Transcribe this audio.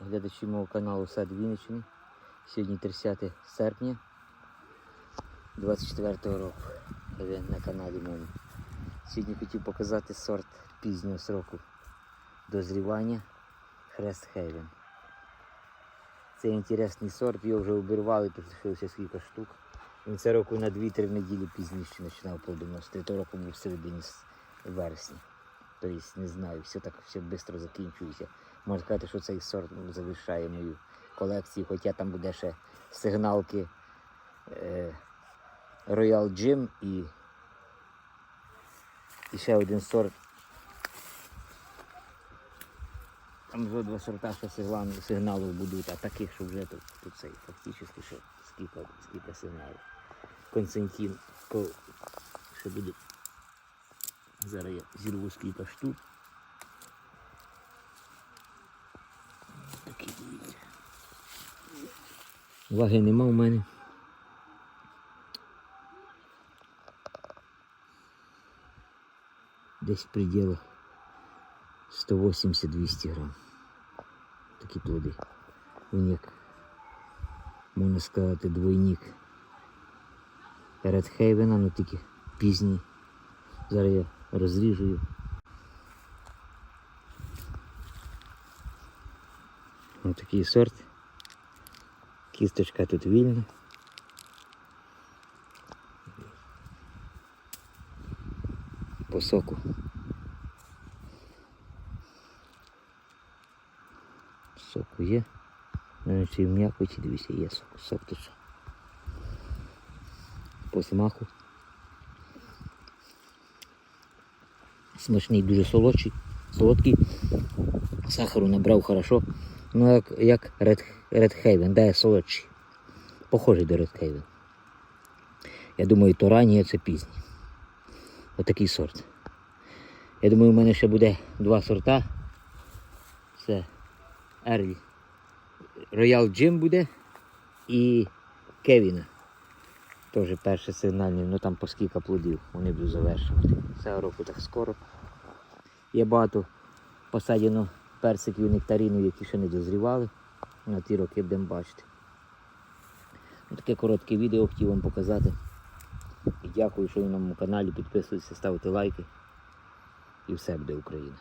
Глядачі мого каналу Сад Вінниччини. Сьогодні 30 серпня 24 року. Ви на каналі моєму. Сьогодні хотів показати сорт пізнього сроку дозрівання Хрест Хейвен. Це інтересний сорт, його вже обірвали, тут лишилося кілька штук. Він це року на 2-3 неділі пізніше починав плодоносити. Того року був в середині вересня. Тобто, не знаю, все так все швидко закінчується. Можна сказати, що цей сорт завершає мою колекцію, хоча там буде ще сигналки е, Royal Gym і, і ще один сорт. Там вже два сорта ще сигнал, сигналів будуть, а таких, що вже тут, тут цей фактично ще скільки, скільки сигналів. Константин ко- ще буде. Зараз я зірву скільки штук. Такі дивіться. Ваги нема в мене. Десь в пределах 180-200 грам. Такі плоди. Він як, можна сказати, двойник. Перед Хейвена, ну тільки пізній. Зараз я розріжу його. Ось такий сорт. Кісточка тут вільна. По соку. Соку є. Навіть і в м'якоті, дивіться, є сок. Сок тут. По смаку. Смачний, дуже солодший, солодкий. Сахару набрав хорошо. Ну, як, як Red, Red Haven, да, солодший. Похожий до Red Haven. Я думаю, то ранній, а це пізній. Отакий сорт. Я думаю, у мене ще буде два сорта. Це Early. Royal Jim буде і Кевіна. Теж перше сигнальне, ну там по скільки плодів вони будуть завершувати. Цього року так скоро. Є багато посадено персиків нектарину, які ще не дозрівали. На ті роки будемо бачити. Ну, Таке коротке відео хотів вам показати. І дякую, що ви на моєму каналі підписуєтеся, ставите лайки. І все буде Україна.